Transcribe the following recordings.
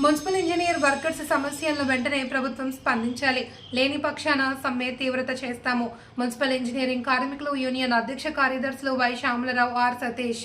Municipal engineer workers సమస్యలను వెంటనే ప్రభుత్వం స్పందించాలి. లేని పక్షాన సమ్మె తీవ్రత చేస్తాము. మున్సిపల్ ఇంజనీరింగ్ కార్మికులు యూనియన్ అధ్యక్ష కార్యదర్శులు వై శ్యామలరావు ఆర్ సతీష్.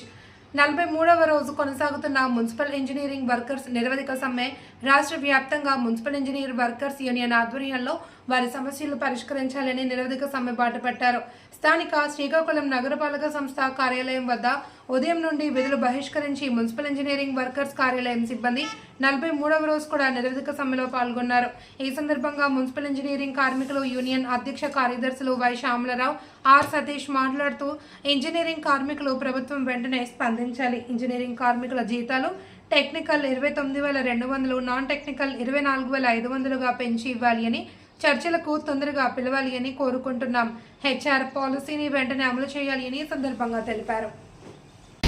నలభై మూడవ రోజు కొనసాగుతున్న మున్సిపల్ ఇంజనీరింగ్ వర్కర్స్ నిరవధిక సమ్మె. రాష్ట్ర వ్యాప్తంగా మున్సిపల్ ఇంజనీర్ వర్కర్స్ యూనియన్ ఆధ్వర్యంలో వారి సమస్యలు పరిష్కరించాలని నిరవధిక సమ్మె బాటపట్టారు స్థానిక శ్రీకాకుళం నగరపాలక సంస్థ కార్యాలయం వద్ద ఉదయం నుండి విధులు బహిష్కరించి మున్సిపల్ ఇంజనీరింగ్ వర్కర్స్ కార్యాలయం సిబ్బంది నలభై మూడవ రోజు కూడా నిరవధిక సమ్మెలో పాల్గొన్నారు. ఈ సందర్భంగా మున్సిపల్ ఇంజనీరింగ్ కార్మికులు యూనియన్ అధ్యక్ష కార్యదర్శులు వై శ్యామలరావు ఆర్ సతీష్ మాట్లాడుతూ ఇంజనీరింగ్ కార్మికులు ప్రభుత్వం వెంటనే స్పందించాలి. ఇంజనీరింగ్ కార్మికుల జీతాలు టెక్నికల్ ఇరవై తొమ్మిది వేల రెండు వందలు నాన్ టెక్నికల్ ఇరవై నాలుగు వేల ఐదు వందలుగా పెంచి ఇవ్వాలి అని చర్చలకు తొందరగా పిలవాలి అని కోరుకుంటున్నాం. హెచ్ఆర్ పాలసీని వెంటనే అమలు చేయాలి అని సందర్భంగా తెలిపారు.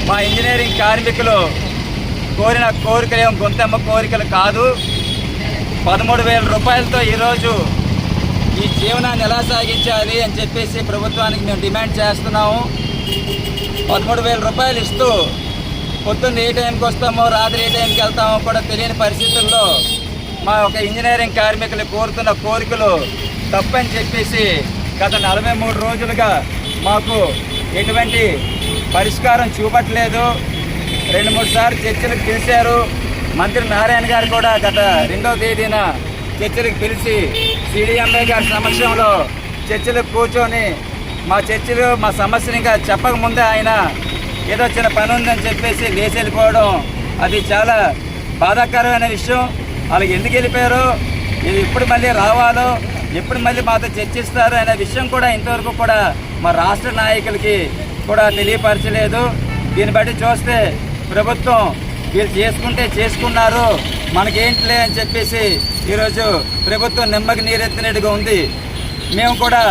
మా ఇంజనీరింగ్ కార్మికులు కోరిన కోరికలు ఏం గొంతెమ్మ కోరికలు కాదు. పదమూడు వేల రూపాయలతో ఈరోజు ఈ జీవనాన్ని ఎలా సాగించాలి అని చెప్పేసి ప్రభుత్వానికి మేము డిమాండ్ చేస్తున్నాము. పదమూడు వేల రూపాయలు ఇస్తూ పొద్దున్న ఏ టైంకి వస్తామో రాత్రి ఏ టైంకి వెళ్తామో కూడా తెలియని పరిస్థితుల్లో మా ఒక ఇంజనీరింగ్ కార్మికులు కోరుతున్న కోరికలు తప్పని చెప్పేసి గత నలభై మూడు రోజులుగా మాకు ఎటువంటి పరిష్కారం చూపట్లేదు. రెండు మూడు సార్లు చర్చలకు పిలిచారు. మంత్రి నారాయణ గారు కూడా గత రెండవ తేదీన చర్చలకు పిలిచి సిడిఎంఏ గారి సమక్షంలో చర్చలకు కూర్చొని మా చర్చలు మా సమస్యని ఇంకా చెప్పకముందే ఆయన ఏదో చిన్న పని ఉందని చెప్పేసి వేసి వెళ్ళిపోవడం అది చాలా బాధాకరమైన విషయం. వాళ్ళకి ఎందుకు వెళ్ళిపోయారు? ఇది ఎప్పుడు మళ్ళీ రావాలో? ఎప్పుడు మళ్ళీ మాతో చర్చిస్తారు? అనే విషయం కూడా ఇంతవరకు కూడా మా రాష్ట్ర నాయకులకి కూడా తెలియపరచలేదు. దీన్ని బట్టి చూస్తే ప్రభుత్వం వీళ్ళు చేసుకుంటే చేసుకున్నారు. మనకేంటిలే అని చెప్పేసి ఈరోజు ప్రభుత్వం నిమ్మకి నీరెత్తినట్టుగా ఉంది. మేము కూడా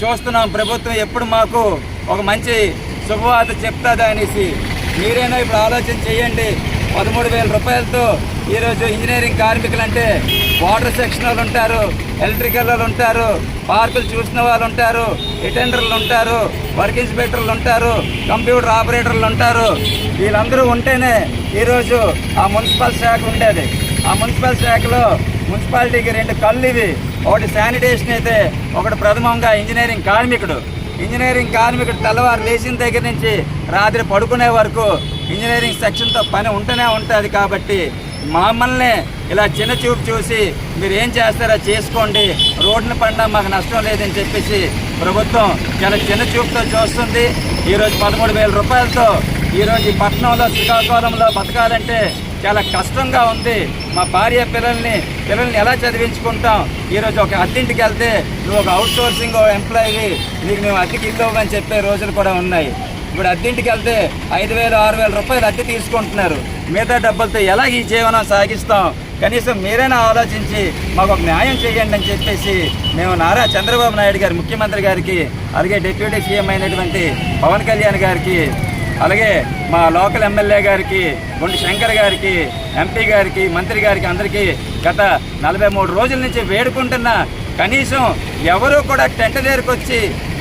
చూస్తున్నాం ప్రభుత్వం ఎప్పుడు మాకు ఒక మంచి శుభవార్త చెప్తుందా అనేసి. మీరైనా ఇప్పుడు ఆలోచన చేయండి. పదమూడు వేల రూపాయలతో ఈరోజు ఇంజనీరింగ్ కార్మికులు అంటే వాటర్ సెక్షన్ వాళ్ళు ఉంటారు ఎలక్ట్రికల్ వాళ్ళు ఉంటారు పార్కులు చూసిన వాళ్ళు ఉంటారు అటెండర్లు ఉంటారు వర్క్ ఇన్స్పెక్టర్లు ఉంటారు కంప్యూటర్ ఆపరేటర్లు ఉంటారు. వీళ్ళందరూ ఉంటేనే ఈరోజు ఆ మున్సిపల్ శాఖ ఉండేది. ఆ మున్సిపల్ శాఖలో మున్సిపాలిటీకి రెండు కళ్ళు ఇవి. ఒకటి శానిటేషన్ అయితే ఒకటి ప్రథమంగా ఇంజనీరింగ్ కార్మికుడు. ఇంజనీరింగ్ కార్మికుడు తెల్లవారు లేచిన దగ్గర నుంచి రాత్రి పడుకునే వరకు ఇంజనీరింగ్ సెక్షన్తో పని ఉంటూనే ఉంటుంది కాబట్టి మమ్మల్ని ఇలా చిన్న చూపు చూసి మీరు ఏం చేస్తారో చేసుకోండి. రోడ్డున పడినా మాకు నష్టం లేదని చెప్పేసి ప్రభుత్వం చాలా చిన్న చూపుతో చూస్తుంది. ఈరోజు పదమూడు వేల రూపాయలతో ఈరోజు ఈ పట్టణంలో శ్రీకాకుళంలో బతకాలంటే చాలా కష్టంగా ఉంది. మా భార్య పిల్లల్ని పిల్లల్ని ఎలా చదివించుకుంటాం? ఈరోజు ఒక అద్దెంటికి వెళ్తే నువ్వు ఒక అవుట్ సోర్సింగ్ ఎంప్లాయీవి నీకు మేము అద్దెకి ఇవ్వమని చెప్పే రోజులు కూడా ఉన్నాయి. ఇప్పుడు అద్దెంటికి వెళ్తే ఐదు వేలు ఆరు వేల రూపాయలు అద్దె తీసుకుంటున్నారు. మిగతా డబ్బులతో ఎలా ఈ జీవనం సాగిస్తాం? కనీసం మీరైనా ఆలోచించి మాకు ఒక న్యాయం చేయండి అని చెప్పేసి మేము నారా చంద్రబాబు నాయుడు గారి ముఖ్యమంత్రి గారికి అలాగే డిప్యూటీ సీఎం అయినటువంటి పవన్ కళ్యాణ్ గారికి అలాగే మా లోకల్ ఎమ్మెల్యే గారికి గుండి శంకర్ గారికి ఎంపీ గారికి మంత్రి గారికి అందరికీ గత నలభై మూడు రోజుల నుంచి వేడుకుంటున్నా కనీసం ఎవరూ కూడా టెంట్ దగ్గరకు వచ్చి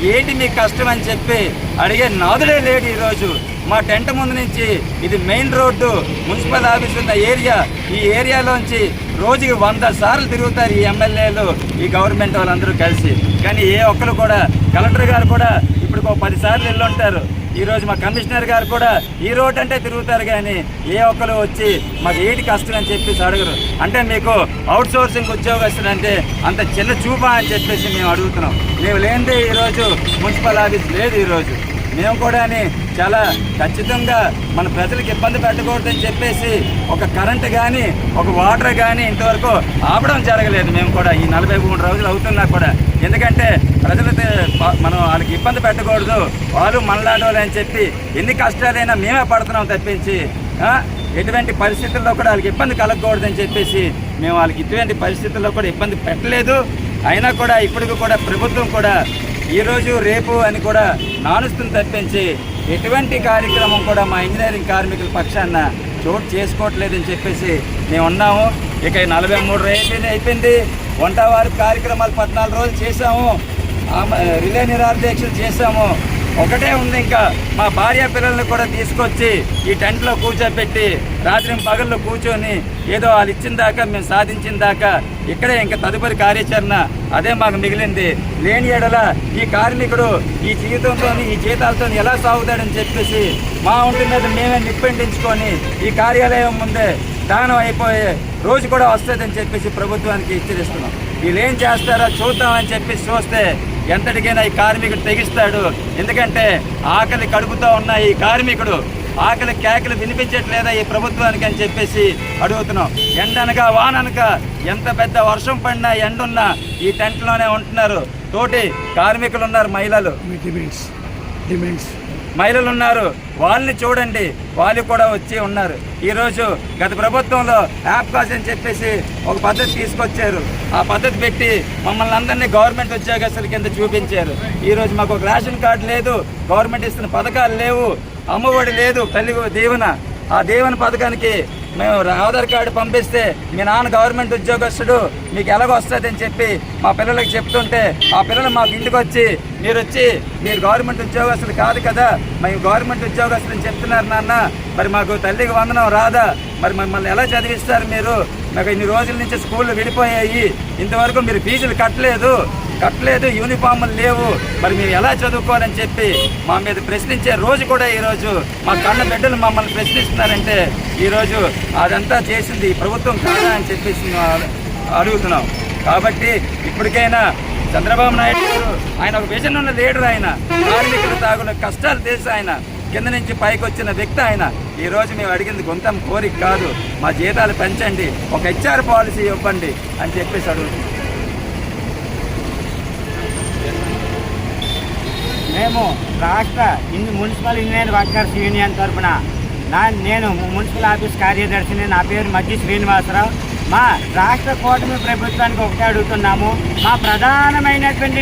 ఏంటి మీకు కష్టం అని చెప్పి అడిగే నాదుడే లేడు ఈరోజు. మా టెంట్ ముందు నుంచి ఇది మెయిన్ రోడ్డు మున్సిపల్ ఆఫీస్ ఉన్న ఏరియా. ఈ ఏరియాలోంచి రోజుకి వంద సార్లు తిరుగుతారు ఈ ఎమ్మెల్యేలు ఈ గవర్నమెంట్ వాళ్ళందరూ కలిసి. కానీ ఏ ఒక్కరు కూడా కలెక్టర్ గారు కూడా ఇప్పుడు ఒక పది సార్లు వెళ్ళుంటారు. ఈరోజు మా కమిషనర్ గారు కూడా ఈ రోడ్ అంటే తిరుగుతారు కానీ ఏ ఒక్కరు వచ్చి మాకు ఏంటి కష్టం అని చెప్పేసి అడగరు. అంటే మీకు అవుట్ సోర్సింగ్ ఉద్యోగస్తులు అంటే అంత చిన్న చూపా అని చెప్పేసి మేము అడుగుతున్నాం. మేము లేనిదే ఈరోజు మున్సిపల్ ఆఫీస్ లేదు ఈరోజు మేము కూడా చాలా ఖచ్చితంగా మన ప్రజలకు ఇబ్బంది పెట్టకూడదని చెప్పేసి ఒక కరెంటు కానీ ఒక వాటర్ కానీ ఇంతవరకు ఆపడం జరగలేదు మేము కూడా. ఈ నలభై మూడు రోజులు అవుతున్నా కూడా. ఎందుకంటే ప్రజలు మనం వాళ్ళకి ఇబ్బంది పెట్టకూడదు. వాళ్ళు మనలాడవాలని అని చెప్పి ఎన్ని కష్టాలైనా మేమే పడుతున్నాం తప్పించి ఎటువంటి పరిస్థితుల్లో కూడా వాళ్ళకి ఇబ్బంది కలగకూడదని చెప్పేసి మేము వాళ్ళకి ఇటువంటి పరిస్థితుల్లో కూడా ఇబ్బంది పెట్టలేదు. అయినా కూడా ఇప్పటికి కూడా ప్రభుత్వం కూడా ఈరోజు రేపు అని కూడా నానుస్తుని తప్పించి ఎటువంటి కార్యక్రమం కూడా మా ఇంజనీరింగ్ కార్మికుల పక్షాన చోటు చేసుకోవట్లేదని చెప్పేసి మేము ఉన్నాము. ఇక నలభై మూడు అయిపోయింది అయిపోయింది. వంట వారి కార్యక్రమాలు పద్నాలుగు రోజులు చేశాము. రిలే నిరాధ్యక్షులు చేశాము. ఒకటే ఉంది ఇంకా మా భార్య పిల్లల్ని కూడా తీసుకొచ్చి ఈ టెంట్లో కూర్చోబెట్టి రాత్రి పగళ్ళు కూర్చొని ఏదో వాళ్ళు ఇచ్చిన దాకా మేము సాధించిన దాకా ఇక్కడే ఇంకా తదుపరి కార్యాచరణ అదే మాకు మిగిలింది. లేని ఎడల ఈ కార్మికుడు ఈ జీవితంతో ఈ జీతాలతో ఎలా సాగుతాడని చెప్పేసి మా ఒంటి మీద మేమే నిప్పెండించుకొని ఈ కార్యాలయం ముందే దానం అయిపోయే రోజు కూడా వస్తుందని చెప్పేసి ప్రభుత్వానికి హెచ్చరిస్తున్నాం. వీళ్ళు ఏం చేస్తారో చూద్దామని చెప్పేసి చూస్తే ఎంతటికైనా ఈ కార్మికుడు తెగిస్తాడు. ఎందుకంటే ఆకలి కడుపుతో ఉన్న ఈ కార్మికుడు ఆకలి కేకలు వినిపించట్లేదా ఈ ప్రభుత్వానికి అని చెప్పేసి అడుగుతున్నాం. ఎండనగా వాననక ఎంత పెద్ద వర్షం పడినా ఎండున్నా ఈ టెంట్లోనే ఉంటున్నారు. తోటి కార్మికులు ఉన్నారు మహిళలు. Demands demands. మహిళలు ఉన్నారు వాళ్ళని చూడండి. వాళ్ళు కూడా వచ్చి ఉన్నారు. ఈరోజు గత ప్రభుత్వంలో యాప్ కాస్ అని చెప్పేసి ఒక పద్ధతి తీసుకొచ్చారు. ఆ పద్ధతి పెట్టి మమ్మల్ని అందరినీ గవర్నమెంట్ ఉద్యోగస్తుల కింద చూపించారు. ఈరోజు మాకు ఒక రేషన్ కార్డు లేదు. గవర్నమెంట్ ఇస్తున్న పథకాలు లేవు. అమ్మఒడి లేదు. తల్లి దీవెన. ఆ దీవెన పథకానికి మేము ఆధార్ కార్డు పంపిస్తే మీ నాన్న గవర్నమెంట్ ఉద్యోగస్తుడు మీకు ఎలాగ వస్తుందని అని చెప్పి మా పిల్లలకు చెప్తుంటే ఆ పిల్లలు మాకు ఇంటికి వచ్చి మీరు వచ్చి మీరు గవర్నమెంట్ ఉద్యోగస్తులు కాదు కదా మేము గవర్నమెంట్ ఉద్యోగస్తులు అని చెప్తున్నారు నాన్న. మరి మాకు తల్లికి వందనం రాదా? మరి మమ్మల్ని ఎలా చదివిస్తారు మీరు? మాకు ఇన్ని రోజుల నుంచి స్కూళ్ళు విడిపోయాయి. ఇంతవరకు మీరు ఫీజులు కట్టలేదు. కట్టలేదు యూనిఫామ్లు లేవు. మరి మీరు ఎలా చదువుకోవాలని చెప్పి మా మీద ప్రశ్నించే రోజు కూడా ఈరోజు మా కన్న బిడ్డలు మమ్మల్ని ప్రశ్నిస్తున్నారంటే ఈరోజు అదంతా చేసింది ప్రభుత్వం కాదా అని చెప్పేసి అడుగుతున్నాం. కాబట్టి ఇప్పటికైనా చంద్రబాబు నాయుడు గారు ఆయన ఒక విజన్ ఉన్న లీడర్ ఆయన. కార్మికుల తాగుల కష్టాలు తెలిసి ఆయన. కింద నుంచి పైకి వచ్చిన వ్యక్తి ఆయన. ఈరోజు మేము అడిగింది గొంతం కోరిక కాదు. మా జీతాలు పెంచండి. ఒక హెచ్ఆర్ పాలసీ ఇవ్వండి అని చెప్పేసి అడుగుతున్నాం. మేము రాష్ట్ర in municipal engineer workers union తరఫున నా నేను మున్సిపల్ ఆఫీస్ కార్యదర్శిని నా పేరు మజ్జి శ్రీనివాసరావు. మా రాష్ట్ర కూటమి ప్రభుత్వానికి ఒకటే అడుగుతున్నాము. మా ప్రధానమైనటువంటి